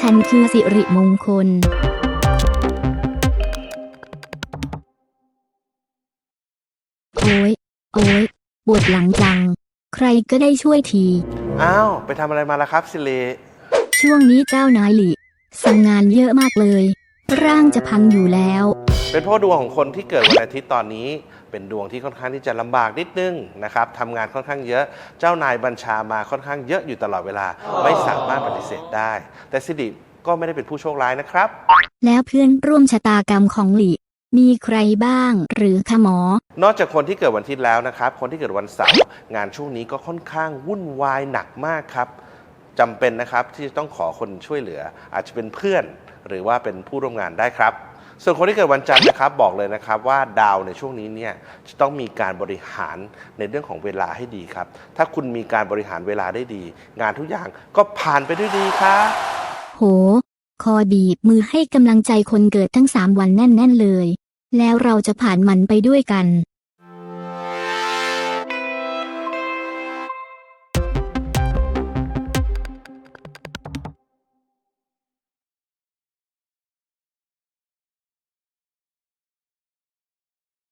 ฉันคือสิริมงคลโอ้ยโอ้ยปวดหลังจัง ใครก็ได้ช่วยที อ้าว ไปทำอะไรมาล่ะครับสิเลช่วงนี้เจ้านายหลีสั่งงานเยอะมากเลย ร่างจะพังอยู่แล้ว เป็นเพราะดวงของคนที่เกิดวันอาทิตย์ตอนนี้ เป็นดวงที่ค่อนข้างที่จะลำบากนิดนึงนะครับทำงานค่อนข้างเยอะ เจ้านายบัญชามาค่อนข้างเยอะอยู่ตลอดเวลา ไม่สามารถปฏิเสธได้ แต่สิริก็ไม่ได้เป็นผู้โชคร้ายนะครับ แล้วเพื่อนร่วมชะตากรรมของหลีมีใครบ้างหรือคะหมอ นอกจากคนที่เกิดวันอาทิตย์แล้วนะครับ คนที่เกิดวันเสาร์งานช่วงนี้ก็ค่อนข้างวุ่นวายหนักมากครับจำเป็นนะครับที่จะต้องขอคนช่วยเหลือ อาจจะเป็นเพื่อน หรือว่าเป็นผู้ร่วมงานได้ครับ ส่วนคนที่เกิดวันจันทร์นะครับบอกเลยนะครับว่าดาวในช่วงนี้เนี่ยจะต้องมีการบริหารในเรื่องของเวลาให้ดีครับ ถ้าคุณมีการบริหารเวลาได้ดี งานทุกอย่างก็ผ่านไปด้วยดีครับ โห คอบีบมือให้กำลังใจคนเกิดทั้งสามวันแน่น ๆ เลย แล้วเราจะผ่านมันไปด้วยกัน